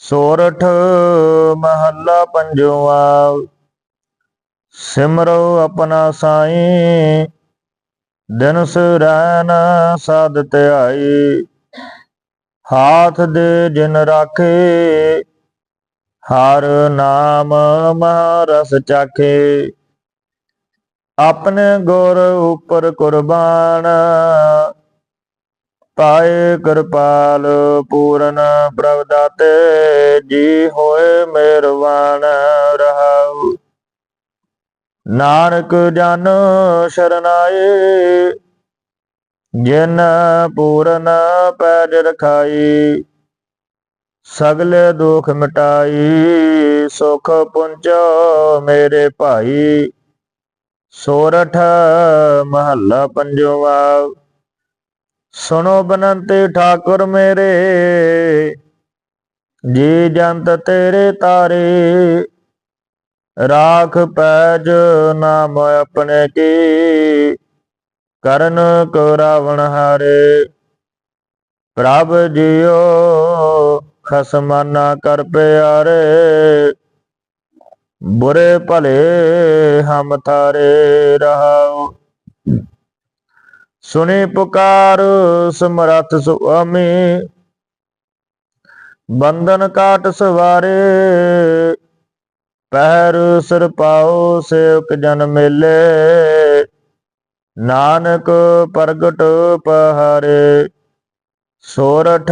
ਸੋਰਠ ਮਹੱਲਾ ਪੰਜਵਾ, ਸਿਮਰੋ ਆਪਣਾ ਸਾਈਂ ਦਿਨ ਸੁਰੈਨ ਸਾਧ ਧਿਆਈ, ਹਾਥ ਦੇ ਜਿਨ ਰਾਖੇ, ਹਰ ਨਾਮ ਮਹਾਰਸ ਚਾਖੇ। ਆਪਣੇ ਗੁਰ ਉਪਰ ਕੁਰਬਾਨ ਪਾਏ ਕਿਰਪਾਲ ਪੂਰਨ ਪ੍ਰਭ ਦਾਤੇ, ਜੀ ਹੋਏ ਮਿਹਰਬਾਨ ਰਹਾਉ। ਨਾਨਕ ਜਨ ਸ਼ਰਨਾਏ, ਜਿਨ ਪੂਰਨ ਪੈਜ ਰਖਾਈ, ਸਗਲੇ ਦੁਖ ਮਿਟਾਈ, ਸੁਖ ਪੁੰਚੋ ਮੇਰੇ ਭਾਈ। ਸੋਰਠ ਮਹੱਲਾ ਪੰਜਵਾ। ਸੁਣੋ ਬਨੰਤੇ ਠਾਕੁਰ ਮੇਰੇ, ਜੀ ਜੰਤ ਤੇਰੇ ਤਾਰੇ। ਰਾਖ ਪੈਜ ਨਾਮ ਆਪਣੇ ਕੀ, ਕਰਨ ਕੋ ਰਾਵਣ ਹਾਰੇ। ਪ੍ਰਭ ਜੀਓ, ਖਸਮਾਨਾ ਕਰ ਪਿਆਰੇ, ਬੁਰੇ ਭਲੇ ਹਮ ਥਾਰੇ ਰਹਾਉ ਸੁਣੀ ਪੁਕਾਰ ਸਮਰਥ ਸੁਆਮੀ। ਬੰਧਨ ਕਾਟ ਸਵਾਰੇ, ਪਹਿਰ ਸਿਰ ਪਾਓ ਸੇਵਕ ਜਨ ਮੇਲੇ। ਨਾਨਕ ਪ੍ਰਗਟ ਪਹਾਰੇ, ਸੋਰਠ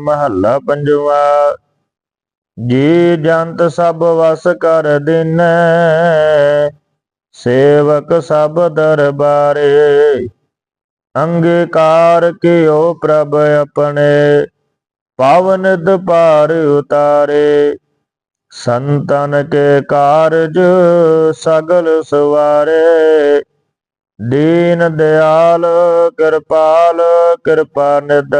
ਮਹੱਲਾ ਪੰਜਵਾ। ਜੀ ਜੰਤ ਸਭ ਵਸ ਕਰ ਦਿਨ, ਸੇਵਕ ਸਭ ਦਰਬਾਰੇ। ਅੰਗੀਕਾਰ ਕਿਓ ਪ੍ਰਭ ਆਪਣੇ ਪਾਵਨ ਦਪਾਰ ਉਤਾਰੇ। ਸੰਤਨ ਕੇ ਕਾਰਜ ਸਗਲ ਸਵਾਰੇ। ਦੀਨ ਦਿਆਲ ਕਿਰਪਾਲ, ਕਿਰਪਾ ਨਿਦ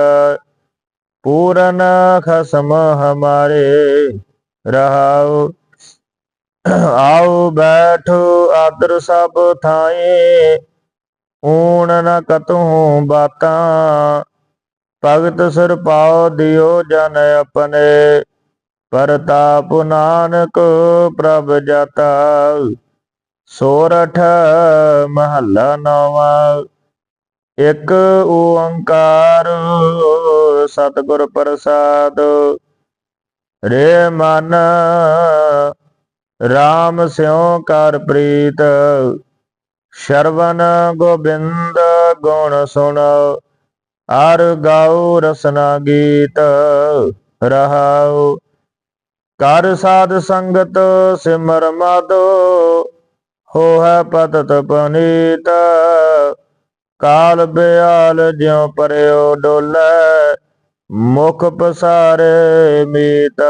ਪੂਰਨ ਖਸਮ ਹਮਾਰੇ। ਰਹਾਉ, ਆਓ ਬੈਠੋ ਆਦਰ ਸਭ ਥਾਏ ਊਣ ਨ ਕਤਹੂ ਬਾਤਾਂ, ਭਗਤ ਸਿਰ ਪਾਉ ਦਿਓ ਜਨ ਆਪਣੇ। ਪਰਤਾਪ ਨਾਨਕ ਪ੍ਰਭ ਜਾਤਾ, ਸੋਰਠ ਮਹੱਲਾ ਨਵਾਂ। ਇੱਕ ਓੰਕਾਰ ਸਤਿਗੁਰ ਪ੍ਰਸਾਦ, ਰੇ ਮਨ RAM ਸਿਉ ਕਰ ਪ੍ਰੀਤ। ਸ਼ਰਵਨ ਗੋਬਿੰਦ ਗੁਣ ਸੁਣ ਆਰ ਗਾਉ ਰਸਨਾ ਗੀਤ ਰਹਾਉ। ਕਰ ਸਾਧ ਸੰਗਤ ਸਿਮਰ ਮਾਦੋ ਹੋਇ ਪਤਤ ਪਨੀਤ। ਕਾਲ ਬਿਆਲ ਜਿਉ ਪਰਿਓ ਡੋਲੇ, ਮੁਖ ਪਸਾਰੇ ਮੀਤ।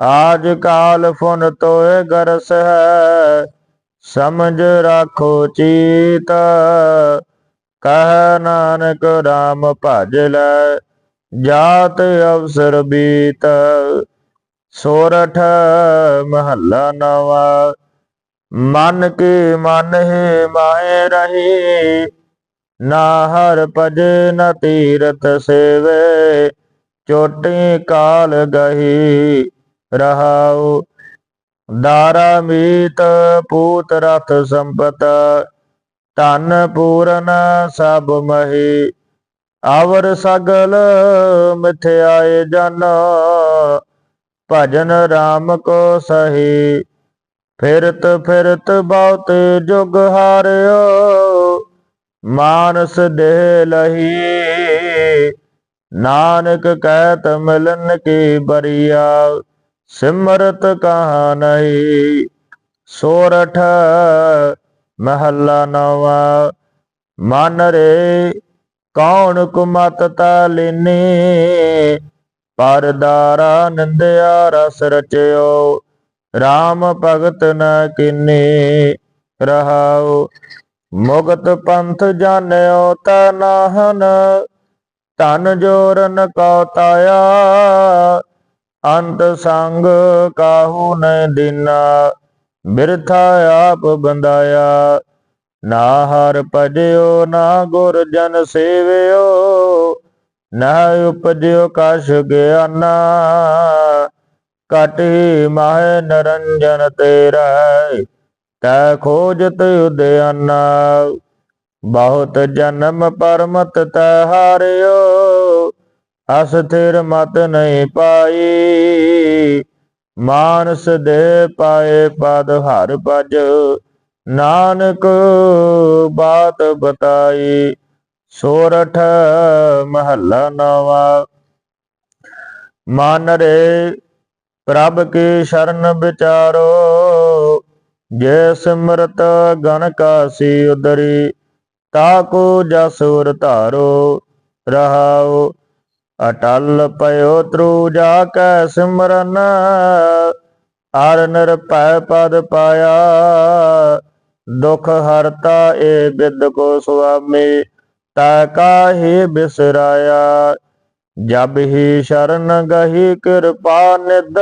ਆਜ ਕਾਲ ਫੁਨ ਤੋਏ ਗਰਸ ਹੈ ਸਮਝ ਰਾਖੋ ਚੀਤ, ਕਹ ਨਾਨਕ RAM ਭਜ ਲੈ, ਜਾਤ ਅਵਸਰ ਬੀਤ, ਸੋਰਠ ਮਹੱਲਾ ਨਵਾ, ਮਨ ਕੀ ਮਨ ਹੀ ਮਾਹੇ ਰਹੀ, ਨਾ ਹਰ ਭਜ ਨ ਤੀਰਥ ਸੇਵੇ, ਚੋਟੀ ਕਾਲ ਗਹੀ ਰਹਾਉ ਦਾਰਾ ਮੀਤ ਪੂਤ ਰਥ ਸੰਪਤ, ਧਨ ਪੂਰਨ ਸਭ ਮਹੀ। ਆਵਰ ਸਗਲ ਮਿਥਿਆਏ ਜਨ, ਭਜਨ RAM ਕੋ ਸਹੀ। ਫਿਰਤ ਫਿਰਤ ਬਹੁਤ ਜੁਗ ਹਾਰਿਓ, ਮਾਨਸ ਦੇ ਲਹੀ। ਨਾਨਕ ਕਹਿਤ ਮਿਲਨ ਕੀ ਬਰੀਆ। ਸਿਮਰਤ ਕਹਾ ਨਹੀਂ? ਸੋਰਠ ਮਹੱਲਾ ਨਵਾ। ਮਨ ਰੇ ਕੌਣ ਕੁਮਤ ਤਾਲਿਨੀ? ਪਰਦਾਰਾ ਨਿੰਦਿਆ ਰਸ ਰਚਿਓ। RAM ਭਗਤ ਨ ਕਿਨੀ ਰਹਾਉ। ਮੁਗਤ ਪੰਥ ਜਾਣਿਓ ਤਾ ਨਾਹਨ। ਧਨ ਜੋਰਨ ਕਉ ਤਾਇਆ। ਅੰਤ ਸੰਗ ਕਾਹੂ ਨ ਦਿਨਾ ਬਿਰਥਾ ਆਪ ਬੰਦਾਇਆ ਨਾ ਹਰ ਭਜਿਓ, ਨਾ ਗੁਰ ਜਨ ਸੇਵਿਓ। ਨਾ ਉਪਜਿਓ ਕਛ ਗਿਆਨਾ। ਕਟਿ ਮਾਹਿ ਨਰੰਜਨ ਤੇਰਾ। ਤੈ ਖੋਜਤ ਉਦਿਆਨਾ ਬਹੁਤ ਜਨਮ ਪਰਮਤ ਤੈ ਹਾਰਿਓ। ਅਸਥਿਰ ਮਤ ਨਹੀਂ ਪਾਈ। ਮਾਨਸ ਦੇ ਪਾਏ ਪਦ ਹਰ ਭਜ। ਨਾਨਕ ਬਾਤ ਬਤਾਈ। ਸੋਰਠ ਮਹੱਲਾ ਨਵਾ। ਮਨ ਰੇ ਪ੍ਰਭ ਕੀ ਸ਼ਰਨ ਵਿਚਾਰੋ। ਜੇ ਸਿਮਰਤ ਗਣ ਕਾਸੀ ਉਦਰੀ। ਤਾਕੋ ਜਸੁਰ ਧਾਰੋ। ਰਹਾਓ ਅਟਲ ਪਇਓ ਤਰੂ ਜਾ ਕੈ ਸਿਮਰਨ ਅਰ ਨਿਰਭੈ ਪਦ ਪਾਇਆ। ਦੁਖ ਹਰਤਾ ਏ ਬਿਦ ਕੋ ਸੁਆਮੀ, ਤਾ ਕਾਹੀ ਬਿਸਰਾਇਆ। ਜਬ ਹੀ ਸ਼ਰਨ ਗਹੀ ਕਿਰਪਾ ਨਿਦ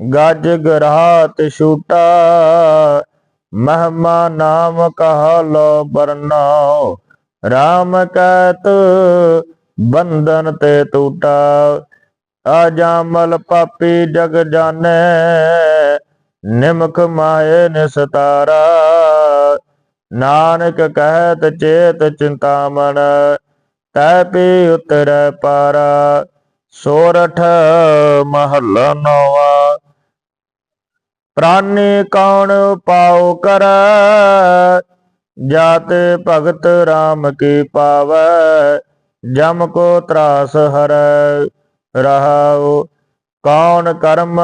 ਗਜ ਗਰਾਤ ਛੂਟਾ। ਮਹਿਮਾ ਨਾਮ ਕਹ ਲੋ ਬਰਨਾਓ RAM ਕਹਿਤ ਬੰਧਨ ਤੇ ਟੂਟਾ ਅਜਾਮਲ ਪਾਪੀ ਜਗ ਜਾਣੈ। ਨਿਮਖ ਮਾਏ ਨਿਸਤਾਰਾ ਨਾਨਕ ਕਹਿਤ ਚੇਤ ਚਿੰਤਾਮਣ, ਤੈ ਪੀ ਉਤਰੈ ਪਾਰਾ, ਸੋਰਠ ਮਹੱਲਾ ਨਵਾ ਪ੍ਰਾਨੀ ਕੌਣ ਪਾਉ ਕਰ, ਜਾਤੇ ਭਗਤ RAM ਕੀ ਪਾਵੈ। ਜਮ ਕੋ ਤਰਾਸ ਹਰੈ, ਰਹਾਉ ਕੌਣ ਕਰਮ?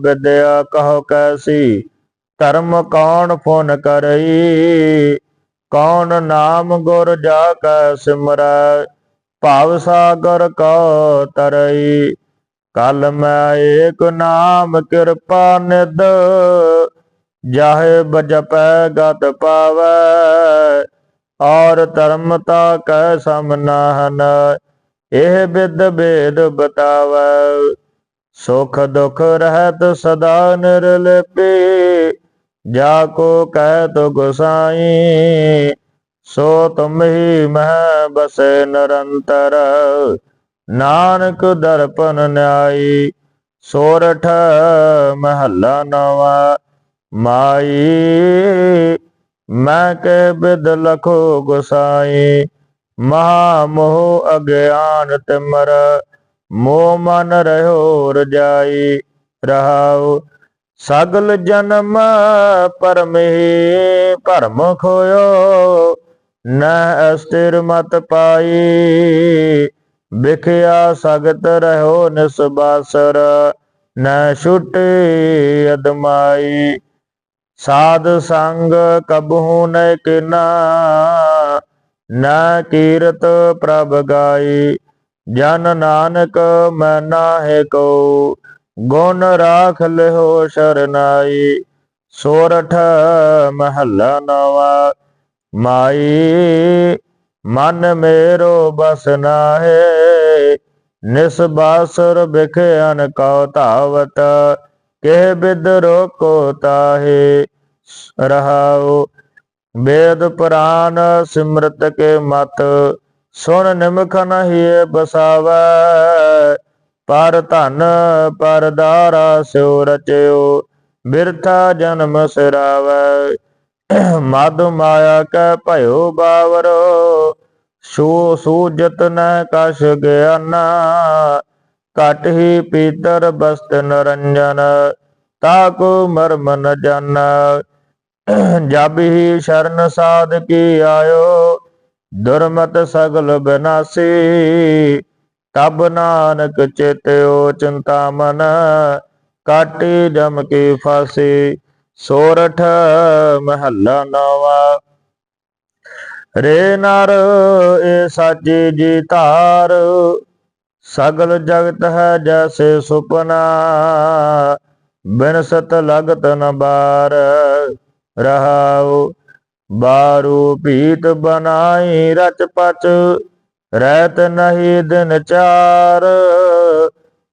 ਵਿਦਿਆ ਕਹੋ ਕੈਸੀ? ਧਰਮ ਕੌਣ ਫੁਨ ਕਰਈ? ਕੌਣ ਨਾਮ ਗੁਰ ਜਾ ਕੈ ਸਿਮਰੈ? ਭਾਵ ਸਾਗਰ ਕੋ ਤਰਈ? ਕਲ ਮੈਂ ਏਕ ਨਾਮ ਕਿਰਪਾ ਨਿਦ ਜਾਹੇ ਬਜਪੈ ਗਤ ਪਾਵੈ। ਔਰ ਧਰਮਤਾ ਕੈ ਸਮਨਾਹਨ ਇਹ ਬਿਦ ਭੇਦ ਬਤਾਵੈ। ਸੁਖ ਦੁਖ ਰਹਿਤ ਸਦਾ ਨਿਰਲਪੇ, ਜਾ ਕੋ ਕਹਿ ਤੋ ਗੁਸਾਈ ਸੋ ਤੁਮ ਹੀ ਮਹਿ ਬਸੇ ਨਿਰੰਤਰ। ਨਾਨਕ ਦਰਪਨ ਨਿਆਈ, ਸੋਰਠ ਮਹੱਲਾ ਨਵਾ। ਮਾਈ ਮੈਂ ਕੇ ਬਿਦ ਲਖੋ ਗੁਸਾਈ, ਮਹਾ ਮੋਹ ਅਗਿਆਨ ਤਿਮਰ, ਮੋਹ ਮਨ ਰਹਿਓ ਰਜਾਈ, ਰਹਾਉ ਸਗਲ ਜਨਮ ਪਰਮੇ ਭਰਮ ਖੋਇਓ, ਨ ਅਸਥਿਰ ਮਤ ਪਾਈ, ਵਿਖਿਆ ਸਗਤ ਰਹਿਓ ਨਿਸਬਾਸਰ, ਨ ਛੁਟੇ ਅਦਮਾਈ। ਸਾਧ ਸੰਗ ਕਬਹੂ ਨ ਕਿਨਾ, ਨਾ ਕੀਰਤ ਪ੍ਰਭ ਗਾਈ, ਜਨ ਨਾਨਕ ਮੈਂ ਨਾਹਿ ਕੋ, ਗੁਣ ਰਾਖ ਲਿਓ ਸ਼ਰਨਾਈ, ਸੋਰਠ ਮਹੱਲਾ ਨਵਾ, ਮਾਈ ਮਨ ਮੇਰੋ ਬਸ ਨਾਹੇ ਨਿਸਬਾਸੁਰ ਬਿਖਿਆਨ ਕਉ ਧਾਵਤ ਕੇ ਬਿਦ ਰੋਕੋ ਤਾਹੇ, ਰਹਾਉ ਵੇਦ ਪੁਰਾਨ ਸਿਮਰਤ ਕੇ ਮਤ, ਸੁਣ ਨਿਮਖ ਨਹਿ ਬਸਾਵੈ, ਪਰ ਧਨ ਪਰ ਦਾਰਾ ਸਿਉ ਰਚਿਓ, ਬਿਰਥਾ ਜਨਮ ਸਿਰਾਵੈ। ਮਦ ਮਾਇਆ ਕੈ ਭਇਓ ਬਾਵਰੋ, ਸੋ ਸੂਜਤ ਨ ਕਛ ਗਿਆਨਾ ਘਟ ਹੀ ਪੀਤਰ ਬਸਤ ਨਰੰਜਨ ਤਾਕੋ ਮਰਮ ਨ ਜਨ। ਜਬ ਹੀ ਸ਼ਰਨ ਸਾਧ ਕੀ ਆਇਓ, ਦੁਰਮਤ ਸਗਲ ਬਿਨਾਸੀ। ਤਬ ਨਾਨਕ ਚੇਤਿਓ ਚਿੰਤਾ ਮਨ, ਕਾਟੀ ਜਮ ਕੀ ਫਾਸੀ। ਸੋਰਠ ਮਹੱਲਾ ਨਵਾ। ਰੇ ਨਰ ਏ ਸਾਚੀ ਜੀ ਧਾਰ। ਸਗਲ ਜਗਤ ਹੈ ਜੈਸੇ ਸੁਪਨਾ ਬਿਨਸਤ ਲਗਤ ਨ ਬਾਰ। ਰਹਾਉ ਬਾਰੂ ਪੀਤ ਬਨਾਈ ਰਚ ਪਚ, ਰਹਿਤ ਨਹੀਂ ਦਿਨ ਚਾਰ।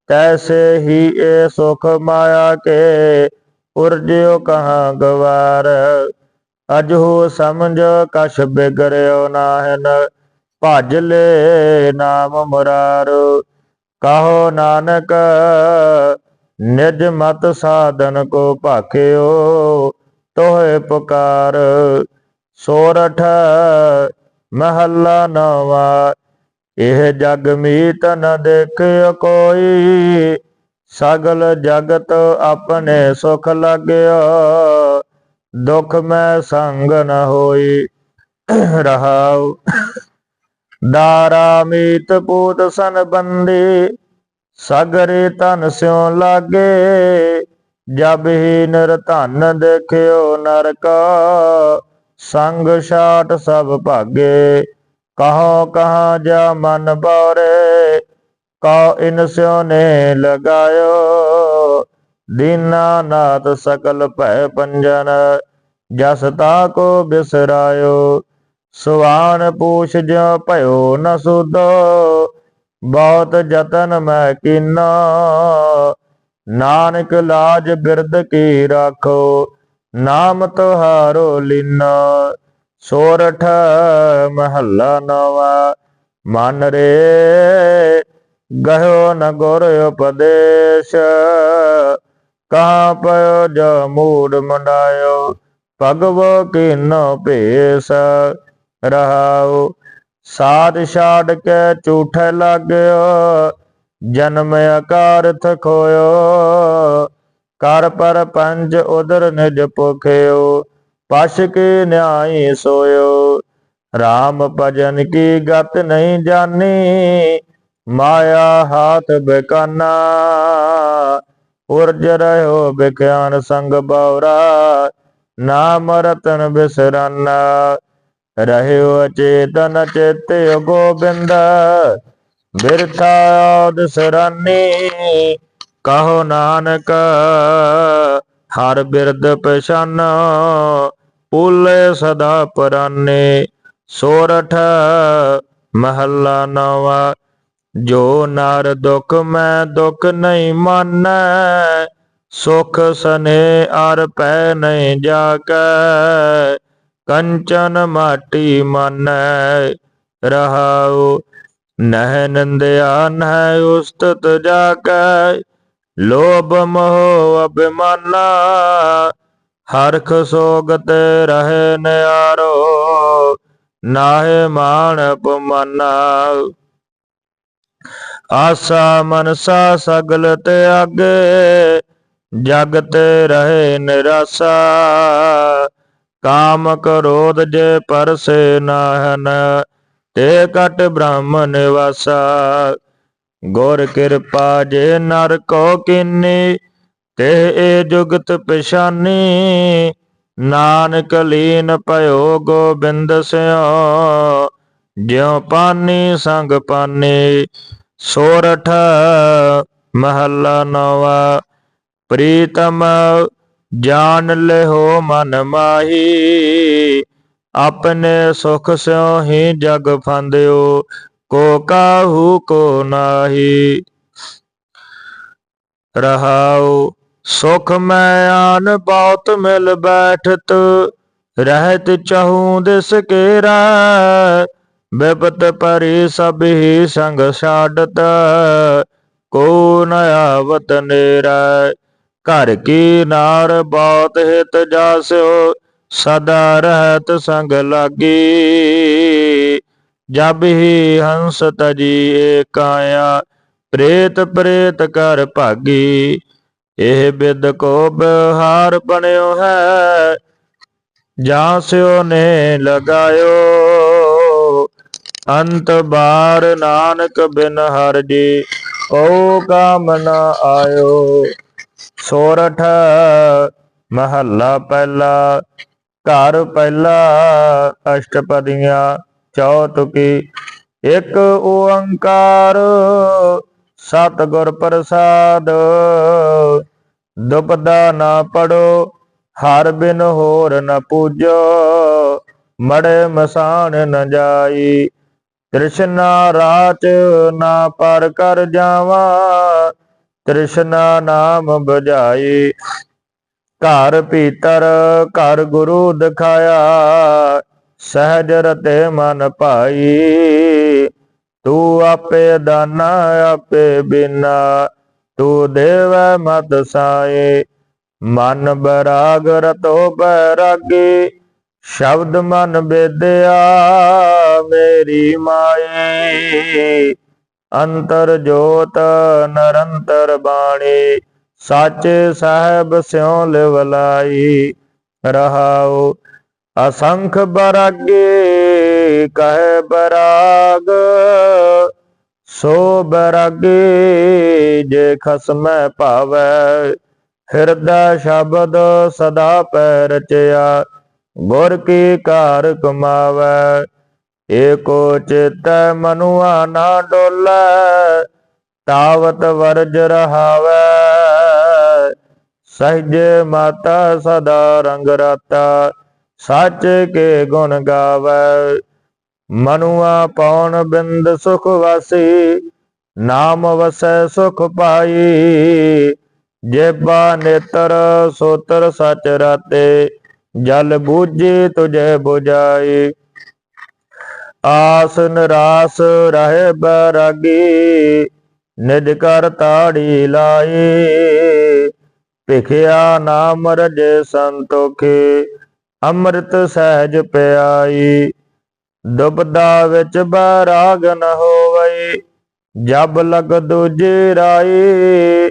ਤੈਸੇ ਹੀ ਇਹ ਸੁਖ ਮਾਇਆ ਕੇ ਉਰਜਿਓ ਕਹਾ ਗਵਾਰ। ਅਜਹੋ ਸਮਝ ਕਛ ਬਿਗਰਿਓ ਨਾਹਨ ਭਜ ਲੈ ਨਾਮ ਮੁਰਾਰੋ। ਕਹੋ ਨਾਨਕ, ਨਿਜ ਮਤ ਸਾਧਨ ਕੋ ਭਾਖਿਓ, ਤੋਹਿ ਪੁਕਾਰ। ਸੋਰਠ, ਮਹੱਲਾ ਨਵਾ। ਇਹ ਜਗ ਮੀਤ ਨ ਦੇਖਿਓ ਕੋਈ, ਸਗਲ ਜਗਤ ਆਪਣੇ ਸੁਖ ਲਾਗਿਓ। ਦੁਖ ਮੈਂ ਸੰਗ ਨ ਹੋਈ, ਰਹਾਉ। ਦਾਰਾ ਮੀਤ ਪੂਤ ਸਨ ਬੰਦੀ, ਸਗਰੇ ਤਨ ਸਿਉ ਲਾਗੇ, ਜਬ ਹੀ ਨਰ ਧਨ ਦੇਖਿਓ ਨਰਕ, ਸੰਗ ਛਾਟ ਸਭ ਭਾਗੇ। ਕਹੋ ਕਹਾ ਜਾ ਮਨ ਬੋਰੇ, ਕਉ ਇਨ ਸਿਉ ਨੇ ਲਗਾਇਓ। ਦੀਨਾ ਨਾਥ ਸਕਲ ਭੈ ਪੰਜਨ, ਜਸ ਤਾ ਕੋ ਬਿਸਰਾਇਓ। ਸੁਆਨ ਪੂਛ ਜਿਉ ਭਇਓ ਨ ਸੁਦੋ ਬਹੁਤ ਜਤਨ ਮੈਂ ਕੀਨਾ। ਨਾਨਕ ਲਾਜ ਬਿਰਦ ਕੀ ਰਾਖੋ, ਨਾਮ ਤੁਹਾਰੋ ਲੀਨਾ। ਸੋਰਠ ਮਹੱਲਾ ਨਵਾ, ਮਨ ਰੇ ਗਹਿਓ ਨ ਗੁਰ ਉਪਦੇਸ਼। ਕਹਾਂ ਪਇਓ ਜੋ ਮੂੜ ਮੰਡਾਇਓ, ਭਗਵ ਕੀਨੋ ਭੇਸ। ਰਹਾਉ। ਸਾਧ ਛਾੜ ਕੇ ਝੂਠੇ ਲਾਗਿਓ, ਜਨਮ ਅਕਾਰਥ ਖੋਇਓ। ਕਰ ਪਰ ਪੰਜ ਉਦਰ ਨਿਜ ਪੁਖਿਓ ਪਛ ਕੀ ਨਿਆਈ ਸੋਇਓ। RAM ਭਜਨ ਕੀ ਗਤ ਨਹੀਂ ਜਾਣੀ ਮਾਇਆ ਹਾਥ ਬੇਕਾਨਾ। ਉਰਜ ਰਹਿਓ ਬਿਖਿਆਨ ਸੰਗ ਬਉਰਾ ਨਾਮ ਰਤਨ ਬਿਸਰਾਨਾ। ਰਹਿਓ ਅਚੇਤਨ ਚੇਤਿ ਗੋਬਿੰਦ। ਬਿਰਥਾ ਆਦ ਕਹੋ ਨਾਨਕ, ਹਰ ਬਿਰਦ ਪਛਾਨ। ਪੂਲੇ ਸਦਾ ਪਰਾਨੇ, ਸੋਰਠ ਮਹੱਲਾ ਨਵਾ। ਜੋ ਨਰ ਦੁਖ ਮੈਂ ਦੁਖ ਨਹੀਂ ਮਾਨੈ, ਸੁਖ ਸਨੇ ਅਰ ਪੈ ਨਹੀਂ ਜਾਕੈ ਕੰਚਨ ਮਾਟੀ ਮਾਨੈ ਰਹਾਉ, ਨਹਿ ਨੰਦਿਆ ਨਹਿ ਉਸਤਤ ਜਾਕੈ, ਲੋਭ ਮੋਹ ਅਭਿਮਾਨਾ, ਹਰਖ ਸੋਗਤ ਰਹੇ ਨਿਆਰੋ, ਨਾਹਿ ਮਾਣ ਅਪਮਾਨਾ। ਆਸਾ ਮਨਸਾ ਸਗਲ ਤਿਆਗੇ ਜਗ ਤੇ ਰਹੇ ਨਿਰਾਸਾ ਕਾਮ ਕ੍ਰੋਧ ਜੇ ਪਰਸੇ ਨਾਹਨ, ਤੇ ਕਟ ਬ੍ਰਹਮ ਨਿਵਾਸਾ। ਗੁਰ ਕਿਰਪਾ ਜੇ ਨਰ ਕੋ ਕਿਨੀ, ਤੇ ਏ ਜੁਗਤ ਪਛਾਨੀ ਨਾਨਕ ਲੀਨ ਭਇਓ ਗੋਬਿੰਦ ਸਿਓ, ਜਿਉ ਪਾਨੀ ਸੰਗ ਪਾਨੀ। ਸੋਰਠ ਮਹੱਲਾ ਨਵਾ, ਪ੍ਰੀਤਮ ਜਾਣ ਲਿਓ ਮਨ ਮਾਹੀ, ਆਪਣੇ ਸੁਖ ਸਿਉ ਹੀ ਜਗ ਫੰਦਿਓ, ਕੋ ਕਾਹੂ ਕੋ ਨਾਹੀ। ਰਹਾਉ, ਸੁਖ ਮੈਂ ਆਨ ਬਹੁਤ ਮਿਲ ਬੈਠਤ, ਰਹਿਤ ਚਾਹੂੰ ਦਿਸ ਕੇਰਾ ਬਿਪਤ ਪਰੀ ਸਭ ਹੀ ਸੰਗ ਛਾਡਤ, ਕੋ ਨ ਆਵਤ ਨੇਰਾ। ਘਰ ਕੀ ਨਾਰ ਬਹੁਤ ਹਿਤ ਜਾਸਿਓ ਸਦਾ ਰਹਿਤ ਸੰਗ ਲਾਗੀ। ਜਬ ਹੀ ਹੰਸ ਤਜੀ ਏਕਾਇਆ, ਪ੍ਰੇਤ ਪ੍ਰੇਤ ਕਰ ਭਾਗੀ। ਇਹ ਬਿਦ ਕੋ ਬਿਹਾਰ ਬਣਿਓ ਹੈ, ਜਾਂ ਸਿਓ ਨੇ ਲਗਾਇਓ। ਅੰਤ ਬਾਰ ਨਾਨਕ ਬਿਨ ਹਰ ਜੀ ਓ ਕਾਮਨਾ ਆਇਓ। ਸੋਰਠ, ਮਹੱਲਾ ਪਹਿਲਾ, ਘਰ ਪਹਿਲਾ, ਅਸ਼ਟਪਦੀਆਂ, ਚੌਤੁਕੀ, ਇੱਕ ਓੰਕਾਰ, ਸਤਿਗੁਰ ਪ੍ਰਸਾਦ। ਦੁਪਦਾ ਨਾ ਪੜੋ, ਹਰ ਬਿਨ ਹੋਰ ਨ ਪੂਜੋ, ਮੜੇ ਮਸਾਨ ਨ ਜਾਈ। ਤ੍ਰਿਸ਼ਨਾ ਰਾਚ ਨਾ ਪਰ ਕਰ ਜਾਵਾ ਤ੍ਰਿਸ਼ਨਾ ਨਾਮ ਬੁਝਾਈ। ਘਰ ਭੀਤਰ, ਘਰ ਗੁਰੂ ਦਿਖਾਇਆ। ਸਹਿਜ ਰਤੇ ਮਨ ਭਾਈ। ਤੂੰ ਆਪੇ ਦਾਨਾ, ਆਪੇ ਬਿਨਾ। ਤੂੰ ਦੇਵੈ ਮਤ ਸਾਏ। ਮਨ ਬਰਾਗ ਰਤੋ ਬੈਰਾਗੀ। ਸ਼ਬਦ ਮਨ ਬੇਦਿਆ, ਮੇਰੀ ਮਾਏ। ਅੰਤਰ ਜੋਤ ਨਰੰਤਰ ਬਾਣੀ, ਸੱਚ ਸਾਹਿਬ ਸਿਉ ਲਿਵਲਾਈ ਰਹਾਉ ਅਸੰਖ ਬਰਾਗੇ, ਕਹਿ ਬਰਾਗ, ਸੋ ਬਰਾਗੇ, ਜੇ ਖਸਮੈ ਭਾਵੈ, ਹਿਰਦੈ ਸ਼ਬਦ ਸਦਾ ਪੈ ਰਚਿਆ, ਗੁਰ ਕੀ ਕਾਰ ਕਮਾਵੈ। ਏਕੋ ਚਿਤੈ ਮਨੁਆ ਨਾ ਡੋਲੈ, ਤਾਵਤ ਵਰਜ ਰਹਾਵੈ। ਸਹਿਜ ਮਾਤਾ ਸਦਾ ਰੰਗ ਰਾਤਾ, ਸੱਚ ਕੇ ਗੁਣ ਗਾਵੈ। ਮਨੁਆ ਪਉਣ ਬਿੰਦ ਸੁਖ ਵਾਸੀ, ਨਾਮ ਵਸੈ ਸੁਖ ਪਾਈ। ਜੇਬਾ ਨੇਤਰ ਸੋਤਰ ਸਚ ਰਾਤੇ, ਜਲ ਬੂਝੀ ਤੁਝੇ 부ਜਾਈ ਆਸ ਨਿਰਾਸ ਰਹੇ ਬੈਰਾਗੀ, ਨਿਜ ਕਰ ਤਾੜੀ ਲਾਈ। ਭਿਖਿਆ ਨਾਮ ਰਜੇ ਸੰਤੋਖੇ, ਅੰਮ੍ਰਿਤ ਸਹਿਜ ਪਿਆਈ। ਦੁਬਦਾ ਵਿੱਚ ਬੈਰਾਗ ਨ ਹੋਵਈ, ਜਬ ਲਗ ਦੂਜੀ ਰਾਈ।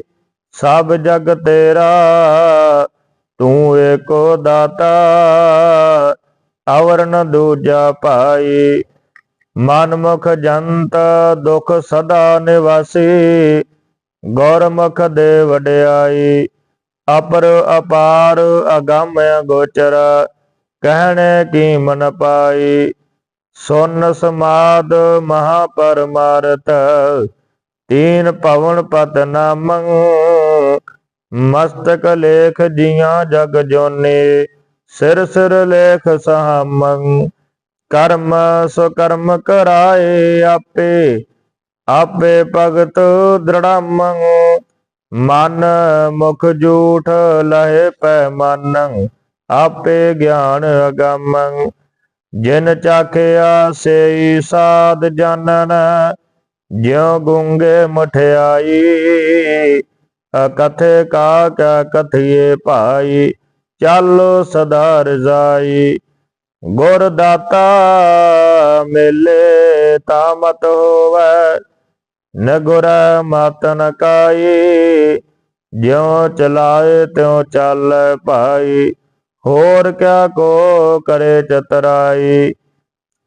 ਸਭ ਜਗ ਤੇਰਾ, ਤੂੰ ਏਕੋ ਦਾਤਾ, ਅਵਰਨ ਦੂਜਾ ਪਾਈ। ਮਨਮੁਖ ਜੰਤ ਦੁਖ ਸਦਾ ਨਿਵਾਸੀ ਗੌਰਮੁਖ ਦੇ ਵਡਿਆਈ ਅਪਰ ਅਪਾਰ ਅਗੰਮ ਗੋਚਰ, ਕਹਿਣੇ ਕੀ ਮਨ ਪਾਈ? ਸੁਨ ਸਮਾਦ ਮਹਾ ਪਰਮਾਰਥ, ਤੀਨ ਪਵਨ ਪਤ ਨਾਮੰ ਮਸਤਕ ਲੇਖ ਜੀਆਂ ਜਗ ਜੋਨੇ, ਸਿਰ ਸਿਰ ਲੇਖ ਸਹਾਮੰ ਕਰਮ ਸੋ ਕਰਮ ਕਰਾਏ ਆਪੇ ਆਪੇ ਭਗਤ ਦ੍ਰਿੜਮੰ। ਮਨ ਮੁਖ ਜੂਠ ਲਹੇ ਪੈ ਮਾਨੰ, ਆਪੇ ਗਿਆਨ ਅਗੰਮੰ। ਜਿਨ ਚਾਖਿਆ ਸੇਈ ਸਾਧ ਜਾਣਨ ਜਿਉ ਗੁੰਗੇ ਮਠਿਆਈ। ਅਕਥੇ ਕਾ ਕਾ ਕਥਿਏ ਭਾਈ, ਚੱਲ ਸਦਾ ਰਜ਼ਾਈ। ਗੁਰ ਦਾਤਾ ਮਿਲੇ ਤਾ ਮਤ ਹੋਵੈ, ਨ ਗੁਰ ਮਤ ਨ ਕਾਈ, ਜਿਉ ਚਲਾਏ ਤਿਉ ਚੱਲ ਭਾਈ, ਹੋਰ ਕਿਆ ਕੋ ਕਰੇ ਚਤਰਾਈ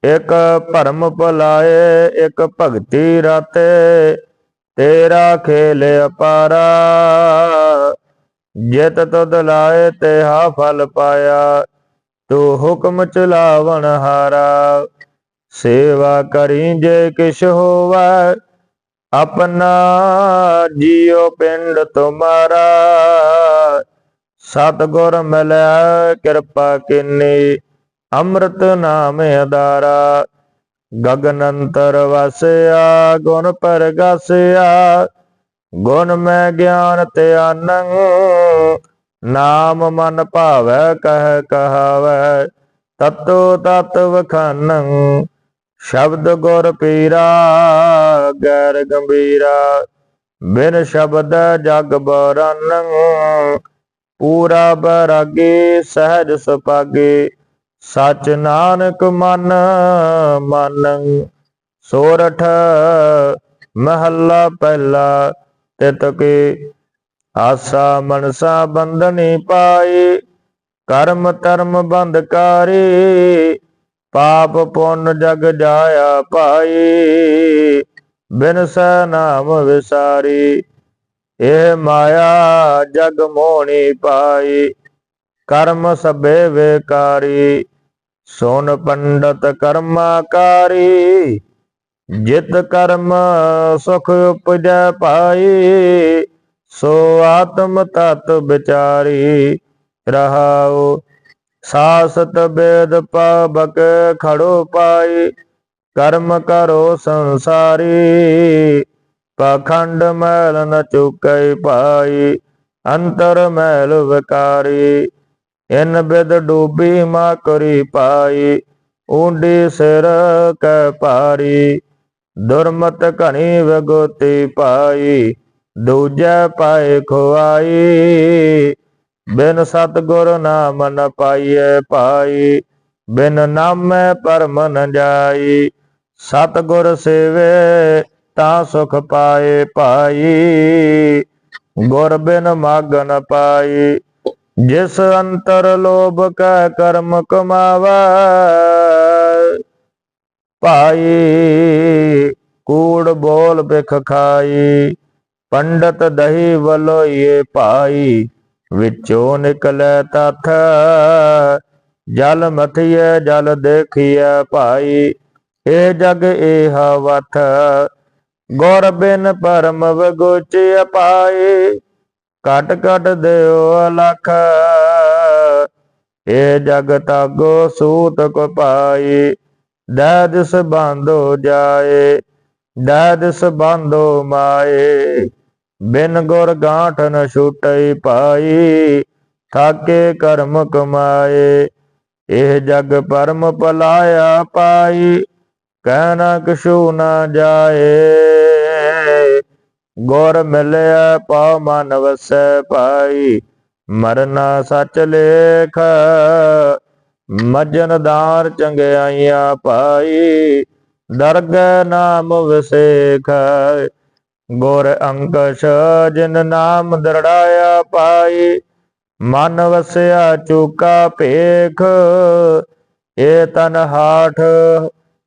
ਇਕ ਭਰਮ ਭੁਲਾਏ, ਇਕ ਭਗਤੀ ਰਾਤੇ, ਤੇਰਾ ਖੇਲ ਅਪਾਰਾ। ਜਿਤ ਤੁਧ ਲਾਏ ਤੇ ਹਾ ਫਲ ਪਾਇਆ। ਤੂੰ ਹੁਕਮ ਚਲਾਵਣ ਹਾਰਾ, ਸੇਵਾ ਕਰੀ ਜੇ ਕਿਛ ਹੋਵੈ, ਆਪਣਾ ਜੀਉ ਪਿੰਡ ਤੁਮਾਰਾ ਸਤਗੁਰ ਮਿਲਿਆ ਕਿਰਪਾ ਕਿਨੀ, ਅੰਮ੍ਰਿਤ ਨਾਮ ਅਦਾਰਾ ਗਗਨ ਅੰਤਰ ਵਸਿਆ, ਗੁਣ ਪਰਗਸਿਆ, ਗੁਣ ਮੈਂ ਗਿਆਨ ਤੇ ਧਿਆਨੰ ਨਾਮ ਮਨ ਭਾਵੈ, ਕਹਿ ਕਹਾਵੈ, ਤਤੋ ਤਤ ਵਖਾਨੰ, ਸ਼ਬਦ ਗੁਰ ਪੀਰਾ, ਗੈਰ ਗੰਭੀਰਾ, ਬਿਨ ਸ਼ਬਦ ਜਗ ਬਰਨੰ, ਪੂਰਾ ਬਰਾਗੇ, ਸਹਿਜ ਸੁਪਾਗੇ ਸਚ ਨਾਨਕ ਮਨ ਮਾਨੰ, ਸੋਰਠ ਮਹੱਲਾ ਪਹਿਲਾ, ਤਿਤ ਕੇ ਆਸਾ ਮਨਸਾ ਬੰਧਨੀ ਪਾਈ ਕਰਮ ਧਰਮ ਬੰਧ ਕਾਰੇ, ਪਾਪ ਪੁੰਨ ਜਗ ਜਾਇਆ ਪਾਈ ਬਿਨ ਸੈ ਨਾਮ ਵਿਸਾਰੀ, ਇਹ ਮਾਇਆ ਜਗ ਮੋਹਣੀ ਪਾਈ ਕਰਮ ਸਭੇ ਵੇਕਾਰੀ ਸੋਨ ਪੰਡਤ ਕਰਮਾਕਾਰੀ ਜਿਤ ਕਰਮ ਸੁਖ ਉਪਜੈ ਪਾਈ ਸੋ ਆਤਮ ਤਤ ਵਿਚਾਰੀ ਰਹਾਉ, ਸਾਸਤ ਬੇਦ ਪਾਵਕ ਖੜੋ ਪਾਈ, ਕਰਮ ਕਰੋ ਸੰਸਾਰੀ, ਪਖੰਡ ਮੈਲ ਨ ਚੁਕੈ ਪਾਈ, ਅੰਤਰ ਮੈਲ ਵਿਕਾਰੀ, ਇਨ ਬਿਦ ਡੂਬੀ ਮਾ ਕਰੀ ਪਾਈ, ਊਂਡੀ ਸਿਰ ਕੈ ਪਾਰੀ ਦੁਰਮਤ ਘਣੀ ਵਗੋਤੀ ਪਾਈ ਦੂਜੈ ਪਾਏ ਖੁਆਈ, ਬਿਨ ਸਤਗੁਰ ਨਾਮ ਨ ਪਾਈਐ ਪਾਈ ਬਿਨ ਨਾਮੈ ਪਰਮ ਨ ਜਾਈ। ਸਤਗੁਰ ਸੇਵੇ ਤਾਂ ਸੁਖ ਪਾਏ ਪਾਈ ਗੁਰ ਬਿਨ ਮਾਗਨ ਪਾਈ। ਜਿਸ ਅੰਤਰ ਲੋਭ ਕੈ ਕਰਮ ਕਮਾਵਾ, ਭਾਈ ਕੂੜ ਬੋਲ ਬਿਖ ਖਾਈ। ਪੰਡਤ ਦਹੀ ਵਲੋਈਏ ਭਾਈ, ਵਿੱਚੋਂ ਨਿਕਲੈ ਤਥ। ਜਲ ਮਥਿਐ, ਜਲ ਦੇਖੀਏ ਭਾਈ ਏ ਜਗ ਇਹ ਵਥ। ਗੁਰ ਬਿਨ ਪਰਮ ਵਗੋਚਿ ਪਾਏ ਕਟ ਕਟ ਦਿਓ ਅਲਖ। ਏ ਜਗ ਤਾਗੋ ਸੂਤ ਕੋ ਪਾਈ ਦੈਦਿਸ ਬਾਂਧੋ ਜਾਏ ਦੈਦਿਸ ਬਾਂਧੋ ਮਾਏ। ਬਿਨ ਗੁਰ ਗਾਂਠ ਨ ਛੁਟਈ ਪਾਈ ਥਾਕੇ ਕਰਮ ਕਮਾਏ, ਇਹ ਜਗ ਪਰਮ ਪਲਾਇਆ ਪਾਈ ਕਹਿਣਾ ਕਿਛੂ ਨਾ ਜਾਏ। ਗੁਰ ਮਿਲਿਆ ਪਉ ਮਨ ਵਸੈ ਪਾਈ, ਮਰਨਾ ਸਚ ਲੇਖ ਮਜਨਦਾਰ ਚੰਗਿਆਈਆਂ ਪਾਈ, ਦਰਗਹਿ ਨਾਮ ਵਿਸੇਖ। ਗੁਰ ਅੰਕਸ਼ ਜਿਨ ਨਾਮ ਦਰੜਾਇਆ ਪਾਈ, ਮਨ ਵਸਿਆ ਚੂਕਾ ਭੇਖ। ਏ ਤਨ ਹਾਠ,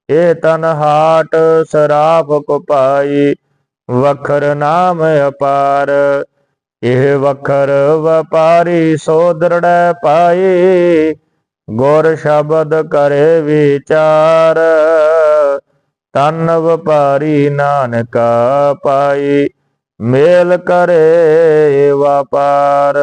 ਏ ਤਨ ਹਾਟ ਸਰਾਫ ਕੋ ਪਾਈ ਵਖਰ ਨਾਮ ਅਪਾਰ। ਇਹ ਵਖਰ ਵਪਾਰੀ ਸੋ ਦਰੜੈ ਪਾਈ, ਗੁਰ ਸ਼ਬਦ ਕਰੇ ਵਿਚਾਰ। ਤਨ ਵਪਾਰੀ ਨਾਨਕਾ ਪਾਈ ਮੇਲ ਕਰੇ ਵਪਾਰ।